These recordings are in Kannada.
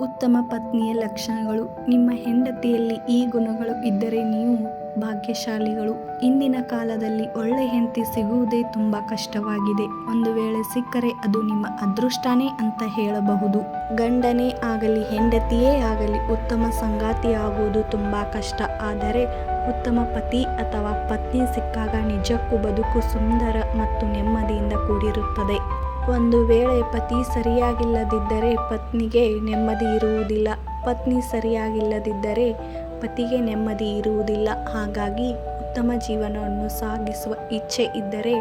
ಉತ್ತಮ ಪತ್ನಿಯ ಲಕ್ಷಣಗಳು. ನಿಮ್ಮ ಹೆಂಡತಿಯಲ್ಲಿ ಈ ಗುಣಗಳು ಇದ್ದರೆ ನೀವು ಭಾಗ್ಯಶಾಲಿಗಳು. ಇಂದಿನ ಕಾಲದಲ್ಲಿ ಒಳ್ಳೆ ಹೆಂಡತಿ ಸಿಗುವುದೇ ತುಂಬ ಕಷ್ಟವಾಗಿದೆ. ಒಂದು ವೇಳೆ ಸಿಕ್ಕರೆ ಅದು ನಿಮ್ಮ ಅದೃಷ್ಟನೇ ಅಂತ ಹೇಳಬಹುದು. ಗಂಡನೇ ಆಗಲಿ, ಹೆಂಡತಿಯೇ ಆಗಲಿ, ಉತ್ತಮ ಸಂಗಾತಿಯಾಗುವುದು ತುಂಬ ಕಷ್ಟ. ಆದರೆ ಉತ್ತಮ ಪತಿ ಅಥವಾ ಪತ್ನಿ ಸಿಕ್ಕಾಗ ನಿಜಕ್ಕೂ ಬದುಕು ಸುಂದರ ಮತ್ತು ನೆಮ್ಮದಿಯಿಂದ ಕೂಡಿರುತ್ತದೆ. ಒಂದು ವೇಳೆ ಪತಿ ಸರಿಯಾಗಿಲ್ಲದಿದ್ದರೆ ಪತ್ನಿಗೆ ನೆಮ್ಮದಿ ಇರುವುದಿಲ್ಲ. ಪತ್ನಿ ಸರಿಯಾಗಿಲ್ಲದಿದ್ದರೆ ಪತಿಗೆ ನೆಮ್ಮದಿ ಇರುವುದಿಲ್ಲ. ಹಾಗಾಗಿ ಉತ್ತಮ ಜೀವನವನ್ನು ಸಾಗಿಸುವ ಇಚ್ಛೆ ಇದ್ದರೆ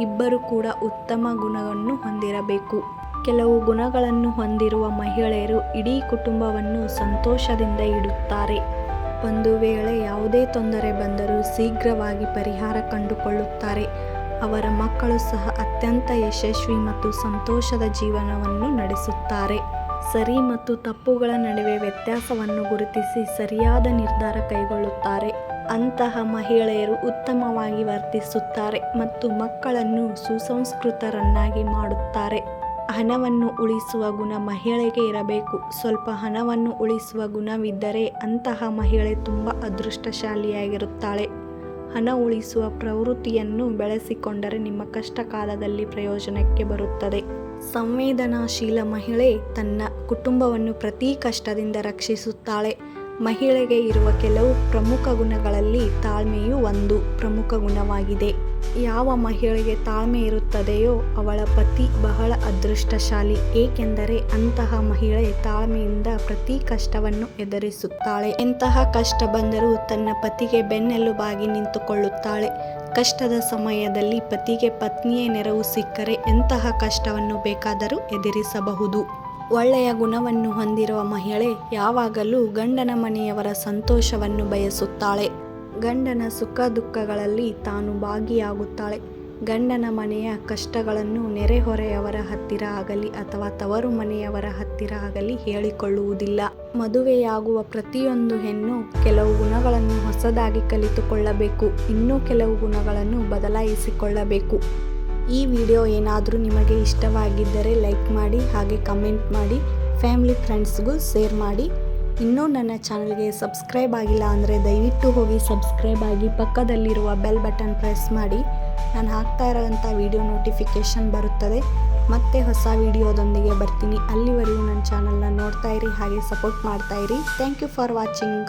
ಇಬ್ಬರು ಕೂಡ ಉತ್ತಮ ಗುಣವನ್ನು ಹೊಂದಿರಬೇಕು. ಕೆಲವು ಗುಣಗಳನ್ನು ಹೊಂದಿರುವ ಮಹಿಳೆಯರು ಇಡೀ ಕುಟುಂಬವನ್ನು ಸಂತೋಷದಿಂದ ಇಡುತ್ತಾರೆ. ಒಂದು ವೇಳೆ ಯಾವುದೇ ತೊಂದರೆ ಬಂದರೂ ಶೀಘ್ರವಾಗಿ ಪರಿಹಾರ ಕಂಡುಕೊಳ್ಳುತ್ತಾರೆ. ಅವರ ಮಕ್ಕಳು ಸಹ ಅತ್ಯಂತ ಯಶಸ್ವಿ ಮತ್ತು ಸಂತೋಷದ ಜೀವನವನ್ನು ನಡೆಸುತ್ತಾರೆ. ಸರಿ ಮತ್ತು ತಪ್ಪುಗಳ ನಡುವೆ ವ್ಯತ್ಯಾಸವನ್ನು ಗುರುತಿಸಿ ಸರಿಯಾದ ನಿರ್ಧಾರ ಕೈಗೊಳ್ಳುತ್ತಾರೆ. ಅಂತಹ ಮಹಿಳೆಯರು ಉತ್ತಮವಾಗಿ ವರ್ತಿಸುತ್ತಾರೆ ಮತ್ತು ಮಕ್ಕಳನ್ನು ಸುಸಂಸ್ಕೃತರನ್ನಾಗಿ ಮಾಡುತ್ತಾರೆ. ಹಣವನ್ನು ಉಳಿಸುವ ಗುಣ ಮಹಿಳೆಗೆ ಇರಬೇಕು. ಸ್ವಲ್ಪ ಹಣವನ್ನು ಉಳಿಸುವ ಗುಣವಿದ್ದರೆ ಅಂತಹ ಮಹಿಳೆ ತುಂಬ ಅದೃಷ್ಟಶಾಲಿಯಾಗಿರುತ್ತಾಳೆ. ಹಣ ಉಳಿಸುವ ಪ್ರವೃತ್ತಿಯನ್ನು ಬೆಳೆಸಿಕೊಂಡರೆ ನಿಮ್ಮ ಕಷ್ಟ ಕಾಲದಲ್ಲಿ ಪ್ರಯೋಜನಕ್ಕೆ ಬರುತ್ತದೆ. ಸಂವೇದನಾಶೀಲ ಮಹಿಳೆ ತನ್ನ ಕುಟುಂಬವನ್ನು ಪ್ರತಿ ಕಷ್ಟದಿಂದ ರಕ್ಷಿಸುತ್ತಾಳೆ. ಮಹಿಳೆಗೆ ಇರುವ ಕೆಲವು ಪ್ರಮುಖ ಗುಣಗಳಲ್ಲಿ ತಾಳ್ಮೆಯು ಒಂದು ಪ್ರಮುಖ ಗುಣವಾಗಿದೆ. ಯಾವ ಮಹಿಳೆಗೆ ತಾಳ್ಮೆ ಇರುತ್ತದೆಯೋ ಅವಳ ಪತಿ ಬಹಳ ಅದೃಷ್ಟಶಾಲಿ. ಏಕೆಂದರೆ ಅಂತಹ ಮಹಿಳೆ ತಾಳ್ಮೆಯಿಂದ ಪ್ರತಿ ಕಷ್ಟವನ್ನು ಎದುರಿಸುತ್ತಾಳೆ. ಎಂತಹ ಕಷ್ಟ ಬಂದರೂ ತನ್ನ ಪತಿಗೆ ಬೆನ್ನೆಲುಬಾಗಿ ನಿಂತುಕೊಳ್ಳುತ್ತಾಳೆ. ಕಷ್ಟದ ಸಮಯದಲ್ಲಿ ಪತಿಗೆ ಪತ್ನಿಯೇ ನೆರವು ಸಿಕ್ಕರೆ ಎಂತಹ ಕಷ್ಟವನ್ನು ಬೇಕಾದರೂ ಎದುರಿಸಬಹುದು. ಒಳ್ಳೆಯ ಗುಣವನ್ನು ಹೊಂದಿರುವ ಮಹಿಳೆ ಯಾವಾಗಲೂ ಗಂಡನ ಮನೆಯವರ ಸಂತೋಷವನ್ನು ಬಯಸುತ್ತಾಳೆ. ಗಂಡನ ಸುಖ ದುಃಖಗಳಲ್ಲಿ ತಾನು ಭಾಗಿಯಾಗುತ್ತಾಳೆ. ಗಂಡನ ಮನೆಯ ಕಷ್ಟಗಳನ್ನು ನೆರೆಹೊರೆಯವರ ಹತ್ತಿರ ಆಗಲಿ ಅಥವಾ ತವರು ಮನೆಯವರ ಹತ್ತಿರ ಆಗಲಿ ಹೇಳಿಕೊಳ್ಳುವುದಿಲ್ಲ. ಮದುವೆಯಾಗುವ ಪ್ರತಿಯೊಂದು ಹೆಣ್ಣು ಕೆಲವು ಗುಣಗಳನ್ನು ಹೊಸದಾಗಿ ಕಲಿತುಕೊಳ್ಳಬೇಕು. ಇನ್ನೂ ಕೆಲವು ಗುಣಗಳನ್ನು ಬದಲಾಯಿಸಿಕೊಳ್ಳಬೇಕು. ಈ ವಿಡಿಯೋ ಏನಾದರೂ ನಿಮಗೆ ಇಷ್ಟವಾಗಿದ್ದರೆ ಲೈಕ್ ಮಾಡಿ ಹಾಗೆ ಕಮೆಂಟ್ ಮಾಡಿ, ಫ್ಯಾಮಿಲಿ ಫ್ರೆಂಡ್ಸ್ಗೂ ಶೇರ್ ಮಾಡಿ. ಇನ್ನೂ ನನ್ನ ಚಾನಲ್ಗೆ ಸಬ್ಸ್ಕ್ರೈಬ್ ಆಗಿಲ್ಲ ಅಂದರೆ ದಯವಿಟ್ಟು ಹೋಗಿ ಸಬ್ಸ್ಕ್ರೈಬ್ ಆಗಿ ಪಕ್ಕದಲ್ಲಿರುವ ಬೆಲ್ ಬಟನ್ ಪ್ರೆಸ್ ಮಾಡಿ. ನಾನು ಹಾಕ್ತಾ ಇರೋವಂಥ ವಿಡಿಯೋ ನೋಟಿಫಿಕೇಷನ್ ಬರುತ್ತದೆ. ಮತ್ತೆ ಹೊಸ ವಿಡಿಯೋದೊಂದಿಗೆ ಬರ್ತೀನಿ. ಅಲ್ಲಿವರೆಗೂ ನನ್ನ ಚಾನಲ್ನ ನೋಡ್ತಾ ಇರಿ, ಹಾಗೆ ಸಪೋರ್ಟ್ ಮಾಡ್ತಾ ಇರಿ. Thank you for watching.